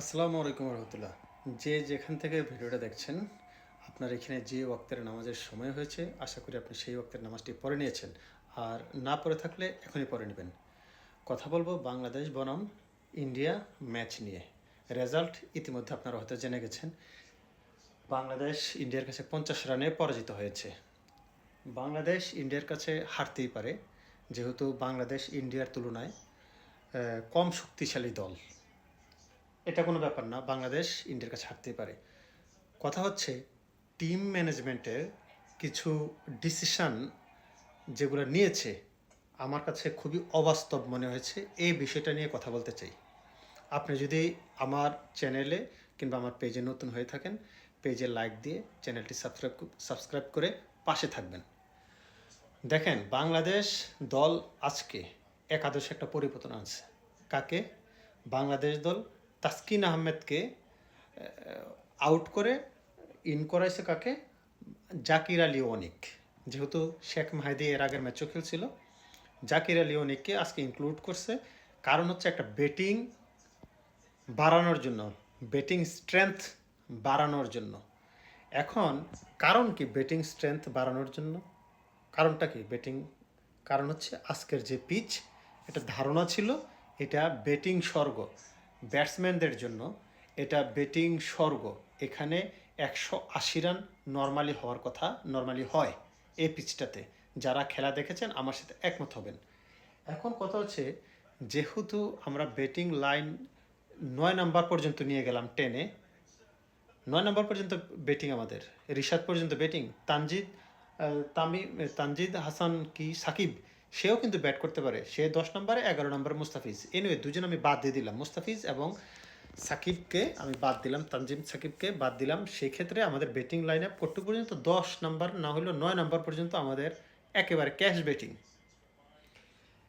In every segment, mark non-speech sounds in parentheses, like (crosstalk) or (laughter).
আসসালামু আলাইকুম রহমতুল্লাহ। যে যেখান থেকে ভিডিওটা দেখছেন, আপনার এখানে যে ওয়াক্তের নামাজের সময় হয়েছে, আশা করি আপনি সেই ওয়াক্তের নামাজটি পড়ে নিয়েছেন। আর না পড়ে থাকলে এখনই পড়ে নেবেন। কথা বলব বাংলাদেশ বনাম, ইন্ডিয়া ম্যাচ নিয়ে। রেজাল্ট ইতিমধ্যে আপনারা হয়তো জেনে গেছেন। বাংলাদেশ ইন্ডিয়ার কাছে পঞ্চাশ রানে পরাজিত হয়েছে। বাংলাদেশ ইন্ডিয়ার কাছে হারতেই পারে, যেহেতু বাংলাদেশ ইন্ডিয়ার তুলনায় কম শক্তিশালী দল। এটা কোনো ব্যাপার না, বাংলাদেশ ইন্ডিয়ার কাছে হারতেই পারে। কথা হচ্ছে টিম ম্যানেজমেন্টের কিছু ডিসিশন যেগুলো নিয়েছে, আমার কাছে খুবই অবাস্তব মনে হয়েছে, এই বিষয়টা নিয়ে কথা বলতে চাই। আপনি যদি আমার চ্যানেলে কিংবা আমার পেজে নতুন হয়ে থাকেন পেজে লাইক দিয়ে চ্যানেলটি সাবস্ক্রাইব সাবস্ক্রাইব করে পাশে থাকবেন। দেখেন, বাংলাদেশ দল আজকে একাদশে একটা পরিবর্তন আনছে। কাকে? বাংলাদেশ দল তাসকিন আহমেদকে আউট করে ইন করাইছে কাকে? জাকির আলী অনিক। যেহেতু শেখ মাহিদি এর আগের ম্যাচও খেলছিল, জাকির আলী অনিককে আজকে ইনক্লুড করছে। কারণ হচ্ছে একটা বেটিং বাড়ানোর জন্য বেটিং স্ট্রেংথ বাড়ানোর জন্য। এখন কারণ কি বেটিং স্ট্রেংথ বাড়ানোর জন্য? কারণটা কি? বেটিং কারণ হচ্ছে আজকের যে পিচ এটা ধারণা ছিল, এটা বেটিং স্বর্গ। ব্যাটসম্যানদের জন্য এটা বেটিং স্বর্গ। এখানে একশো আশি রান নর্মালি হওয়ার কথা নর্মালি হয় এই পিচটাতে যারা খেলা দেখেছেন আমার সাথে একমত হবেন। এখন কথা হচ্ছে, যেহেতু আমরা বেটিং লাইন নয় নাম্বার পর্যন্ত নিয়ে গেলাম টেনে নয় নম্বর পর্যন্ত ব্যাটিং আমাদের। রিশাদ পর্যন্ত ব্যাটিং তানজিদ তামি, তানজিদ হাসান কি সাকিব? সেও কিন্তু ব্যাট করতে পারে। সে দশ নম্বরে এগারো নম্বরে মুস্তাফিজ। এনিওয়ে দুজন আমি বাদ দিয়ে দিলাম, মুস্তাফিজ এবং সাকিবকে আমি বাদ দিলাম, তানজিম সাকিবকে বাদ দিলাম। সেক্ষেত্রে আমাদের ব্যাটিং লাইন আপ করতে পর্যন্ত দশ নাম্বার না হলেও নয় নাম্বার পর্যন্ত আমাদের একেবারে ক্যাশ ব্যাটিং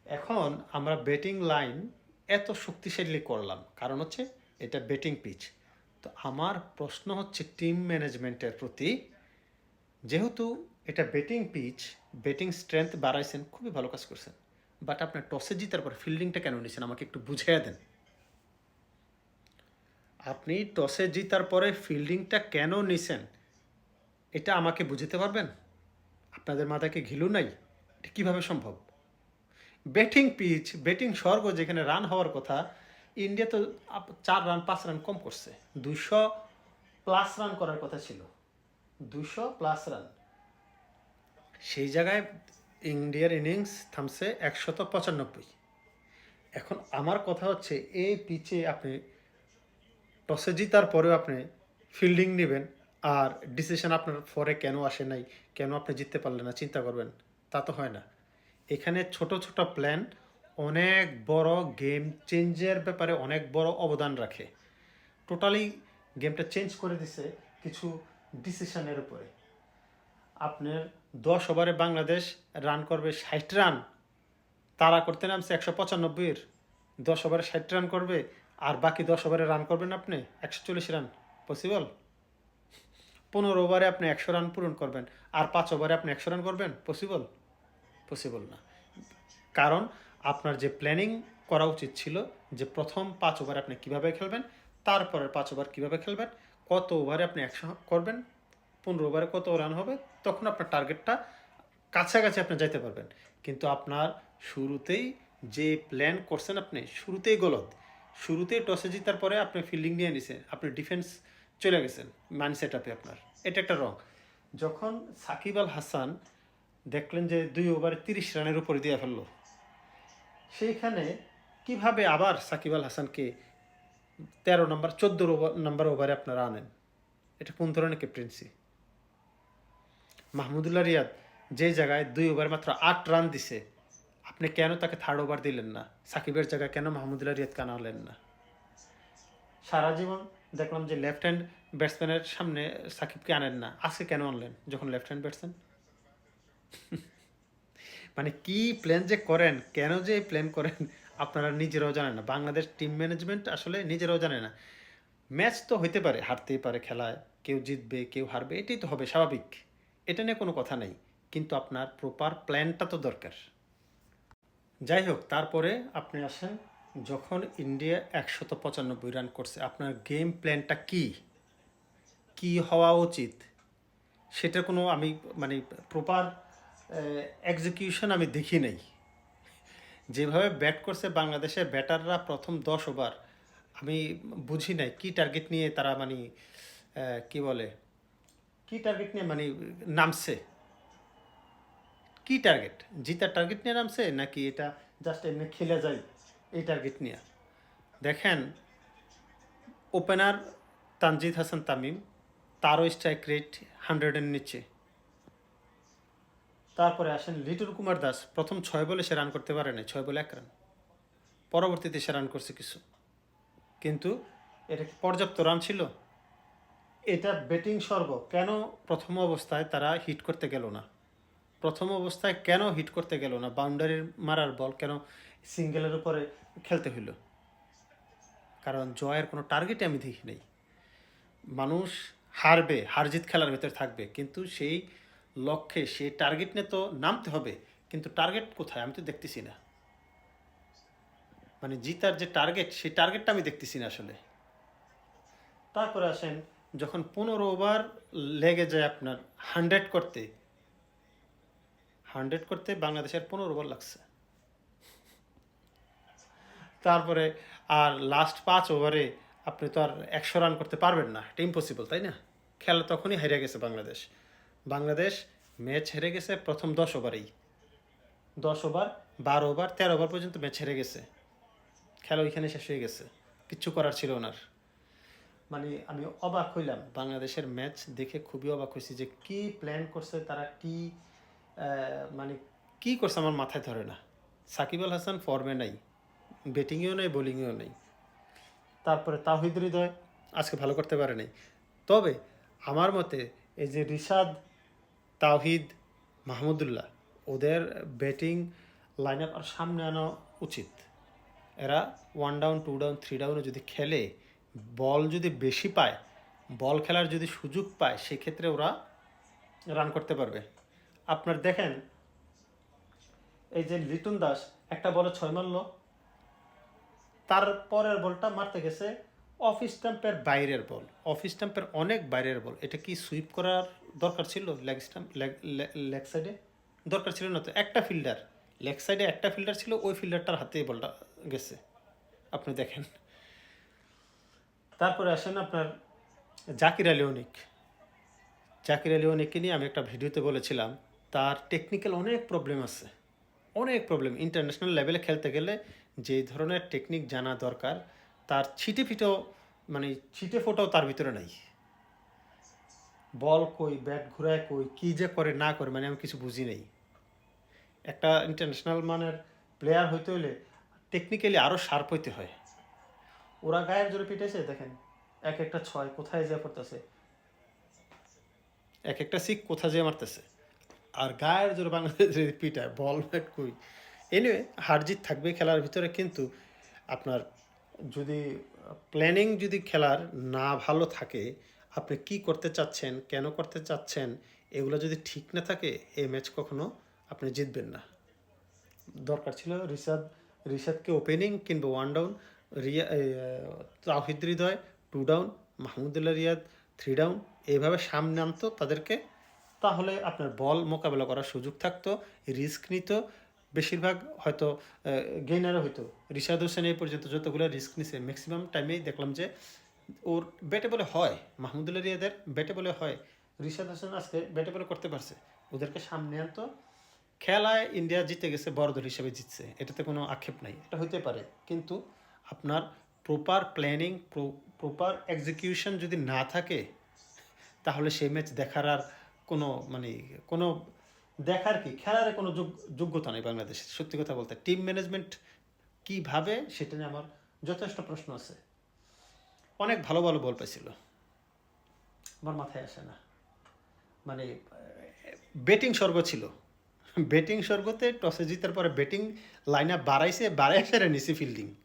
এখন আমরা ব্যাটিং লাইন এত শক্তিশালী করলাম, কারণ হচ্ছে এটা ব্যাটিং পিচ তো আমার প্রশ্ন হচ্ছে টিম ম্যানেজমেন্টের প্রতি, যেহেতু এটা ব্যাটিং পিচ ব্যাটিং স্ট্রেংথ বাড়াইছেন, খুবই ভালো কাজ করছেন। বাট আপনার টসে জিতার পর ফিল্ডিংটা কেন নিয়েছেন আমাকে একটু বুঝিয়ে দেন। আপনি টসে জিতার পরে ফিল্ডিংটা কেন নিছেন? এটা আমাকে বুঝতে পারবেন? আপনাদের মাথায় কি ঘিলু নাই? এটা কীভাবে সম্ভব? ব্যাটিং পিচ ব্যাটিং স্বর্গ যেখানে রান হওয়ার কথা ইন্ডিয়া তো চার রান পাঁচ রান কম করছে। দুশো প্লাস রান করার কথা ছিল। দুশো প্লাস রান সেই জায়গায় ইন্ডিয়ার ইনিংস থামছে একশত পঁচানব্বই। এখন আমার কথা হচ্ছে এই পিচে আপনি টসে জিতার পরেও আপনি ফিল্ডিং নেবেন আর ডিসিশন আপনার ফরে কেন আসে নাই, কেন আপনি জিততে পারলেন না, চিন্তা করবেন। তা তো হয় না। এখানে ছোট ছোট প্ল্যান অনেক বড় গেম চেঞ্জের ব্যাপারে অনেক বড় অবদান রাখে। টোটালি গেমটা চেঞ্জ করে দিছে কিছু ডিসিশনের উপরে। আপনার দশ ওভারে বাংলাদেশ রান করবে ষাট রান তারা করতে নামছে একশো পঁচানব্বইয়ের। দশ ওভারে ষাট রান করবে, আর বাকি দশ ওভারে রান করবেন আপনি একশো চল্লিশ রান পসিবল পনেরো ওভারে আপনি একশো রান পূরণ করবেন, আর পাঁচ ওভারে আপনি একশো রান করবেন। পসিবল পসিবল না। কারণ আপনার যে প্ল্যানিং করা উচিত ছিল যে প্রথম পাঁচ ওভার আপনি কীভাবে খেলবেন, তারপরের পাঁচ ওভার কীভাবে খেলবেন, কত ওভারে আপনি একশো করবেন পনেরো ওভারে কত রান হবে, তখন আপনার টার্গেটটা কাছাকাছি আপনি যাইতে পারবেন। কিন্তু আপনার শুরুতেই যে প্ল্যান করছেন আপনি, শুরুতেই গলত শুরুতেই টসে জিতার পরে আপনি ফিল্ডিং নিয়ে নিছেন, আপনি ডিফেন্স চলে গেছেন মাইন্ড সেট আপে আপনার। এটা একটা রং। যখন সাকিব আল হাসান দেখলেন যে দুই ওভারে তিরিশ রানের উপরে দিয়ে ফেলল, সেইখানে কীভাবে আবার সাকিব আল হাসানকে তেরো নম্বর চোদ্দ নম্বর ওভারে আপনারা আনেন? এটা কোন ধরনের ক্যাপ্টেন্সি মাহমুদুল্লাহ রিয়াদ যে জায়গায় দুই ওভার মাত্র আট রান দিছে, আপনি কেন তাকে থার্ড ওভার দিলেন না? সাকিবের জায়গায় কেন মাহমুদুল্লাহ রিয়াদকে আনালেন না? সারা জীবন দেখলাম যে লেফট হ্যান্ড ব্যাটসম্যানের সামনে সাকিবকে আনেন না। আজকে কেন আনলেন যখন লেফট হ্যান্ড ব্যাটসম্যান মানে কি প্ল্যান যে করেন, কেন যে প্ল্যান করেন, আপনারা নিজেরাও জানেন না। বাংলাদেশ টিম ম্যানেজমেন্ট আসলে নিজেরাও জানে না। ম্যাচ তো হইতে পারে, হারতেই পারে খেলায়। কেউ জিতবে, কেউ হারবে, এটাই তো হবে স্বাভাবিক। এটা নিয়ে কোনো কথা নেই, কিন্তু আপনার প্রপার প্ল্যানটা তো দরকার। যাই হোক তারপরে আপনি আসেন, যখন ইন্ডিয়া একশত পঁচানব্বই রান করছে, আপনার গেম প্ল্যানটা কি? কি হওয়া উচিত? সেটা কোনো আমি মানে প্রপার এক্সিকিউশন আমি দেখি নাই। যেভাবে ব্যাট করছে বাংলাদেশের ব্যাটাররা প্রথম দশ ওভার আমি বুঝি নাই কি টার্গেট নিয়ে তারা মানে কি বলে কি টার্গেট নিয়ে মানে নামছে? কি টার্গেট জিতার টার্গেট নিয়ে নামছে নাকি এটা জাস্ট এমনি খেলে যায় এই টার্গেট নিয়ে? দেখেন ওপেনার তানজিদ হাসান তামিম, তারও স্ট্রাইক রেট হান্ড্রেডের নিচে। তারপরে আসেন লিটল কুমার দাস, প্রথম ছয় বলে সে রান করতে পারে না ছয় বলে এক রান পরবর্তীতে সে রান করছে কিছু। কিন্তু এটা পর্যাপ্ত রান ছিল? এটা ব্যাটিং স্বর্গ। কেন প্রথম অবস্থায় তারা হিট করতে গেল না? প্রথম অবস্থায় কেন হিট করতে গেল না? বাউন্ডারির মারার বল কেন সিঙ্গেলের উপরে খেলতে হইল? কারণ জয়ের কোনো টার্গেটই আমি দেখি নেই। মানুষ হারবে, হার জিত খেলার ভেতর থাকবে, কিন্তু সেই লক্ষ্যে, সেই টার্গেট নিয়ে তো নামতে হবে, কিন্তু টার্গেট কোথায়? আমি তো দেখতেছি না। মানে জিতার যে টার্গেট সেই টার্গেটটা আমি দেখতেছি না আসলে। তারপরে আসেন যখন পনেরো ওভার লেগে যায় আপনার হান্ড্রেড করতে হান্ড্রেড করতে বাংলাদেশের পনেরো ওভার লাগছে। তারপরে আর লাস্ট পাঁচ ওভারে আপনি তো আর একশো রান করতে পারবেন না। এটা ইম্পসিবল তাই না? খেলা তখনই হেরে গেছে বাংলাদেশ। বাংলাদেশ ম্যাচ হেরে গেছে প্রথম দশ ওভারেই দশ ওভার বারো ওভার তেরো ওভার পর্যন্ত ম্যাচ হেরে গেছে। খেলা ওইখানে শেষ হয়ে গেছে। কিচ্ছু করার ছিল ওনার মানে আমি অবাক হইলাম। বাংলাদেশের ম্যাচ দেখে খুবই অবাক হয়েছি যে কি প্ল্যান করছে, তারা কি মানে কি করছে আমার মাথায় ধরে না। সাকিব আল হাসান ফর্মে নাই ব্যাটিংয়েও নেই বোলিংয়েও নেই। তারপরে তাহিদ হৃদয়, আজকে ভালো করতে পারে নাই। তবে আমার মতে এই যে রিশাদ, তাহিদ, মাহমুদুল্লাহ, ওদের ব্যাটিং লাইন আপ আর সামনে আনা উচিত। এরা one down two down three ডাউনে যদি খেলে বল যদি বেশি পায়, বল খেলার যদি সুযোগ পায়, সেক্ষেত্রে ওরা রান করতে পারবে। আপনার দেখেন, এই যে লিটন দাস একটা বলে ছয় মারলো, তার পরের বলটা মারতে গেছে অফ স্টাম্পের বাইরের বল। অফ স্টাম্পের অনেক বাইরের বল। এটা কি সুইপ করার দরকার ছিল? লেগ স্টাম্প লেগ সাইডে দরকার ছিল না তো, একটা ফিল্ডার লেগ সাইডে একটা ফিল্ডার ছিল, ওই ফিল্ডারটার হাতে বলটা গেছে। আপনি দেখেন। তারপরে আসেন আপনার জাকির আলী অনিক। জাকির আলী অনিককে নিয়ে আমি একটা ভিডিওতে বলেছিলাম, তার টেকনিক্যাল অনেক প্রবলেম আছে। অনেক প্রবলেম ইন্টারন্যাশনাল লেভেলে খেলতে গেলে যে ধরনের টেকনিক জানা দরকার, তার ছিটে ফিটেও মানে ছিটে ফোটাও তার ভিতরে নাই। বল কই ব্যাট ঘুরায় কই, কী যে করে না করে মানে আমি কিছু বুঝি নাই। একটা ইন্টারন্যাশনাল মানের প্লেয়ার হইতে হলে টেকনিক্যালি আরও শার্প হইতে হয়। ওরা গায়ের জোরে পিটেছে দেখেন, এক একটা ছয় কোথায় যেয়ে পড়তেছে। এক একটা সিক কোথায় যেয়ে মারতেছে। আর গায়ের জোরে বাংলাদেশ পিটায় বল ব্যাট কই? এনিওয়ে হার জিত থাকবে খেলার ভিতরে, কিন্তু আপনার যদি প্ল্যানিং যদি খেলার না ভালো থাকে, আপনি কি করতে চাচ্ছেন, কেন করতে চাচ্ছেন, এগুলো যদি ঠিক না থাকে এই ম্যাচ কখনো আপনি জিতবেন না। দরকার ছিল রিশাদ, রিশাদকে ওপেনিং কিংবা one down Riya Tawhid Hridoy two down Mahmudullah Riyad three down এইভাবে সামনে আনতো, তাদেরকে তাহলে আপনার বল মোকাবেলা করার সুযোগ থাকতো রিস্ক নিত, বেশিরভাগ হয়তো গেইনারও হইতো। রিশাদ হোসেন এই পর্যন্ত যতগুলো রিস্ক নিছে ম্যাক্সিমাম টাইমেই দেখলাম যে, ওর ব্যাটে বলে হয়, মাহমুদুল্লাহ রিয়াদের ব্যাটে বলে হয়, রিশাদ হোসেন আজকে ব্যাটে বলে করতে পারছে। ওদেরকে সামনে আনতো, খেলায় ইন্ডিয়া জিতে গেছে, বড় দল হিসেবে জিতছে, এটাতে কোনো আক্ষেপ নাই, এটা হইতে পারে। কিন্তু আপনার প্রপার প্ল্যানিং প্রপার এক্সিকিউশন যদি না থাকে, তাহলে সেই ম্যাচ দেখার আর কোনো মানে কোনো দেখার কি, খেলার কোনো যোগ- যোগ্যতা নেই বাংলাদেশে সত্যি কথা বলতে টিম ম্যানেজমেন্ট কীভাবে সেটা নিয়ে আমার যথেষ্ট প্রশ্ন আছে। অনেক ভালো ভালো বল পাইছিল। আমার মাথায় আসে না। মানে ব্যাটিং স্বর্গ ছিল। (laughs) ব্যাটিং স্বর্গতে টসে জিতার পরে ব্যাটিং লাইন আপ বাড়াইছে বাড়াই সেরে নিছে ফিল্ডিং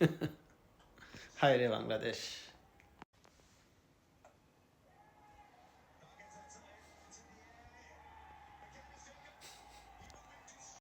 (laughs) 入れバングラデシュ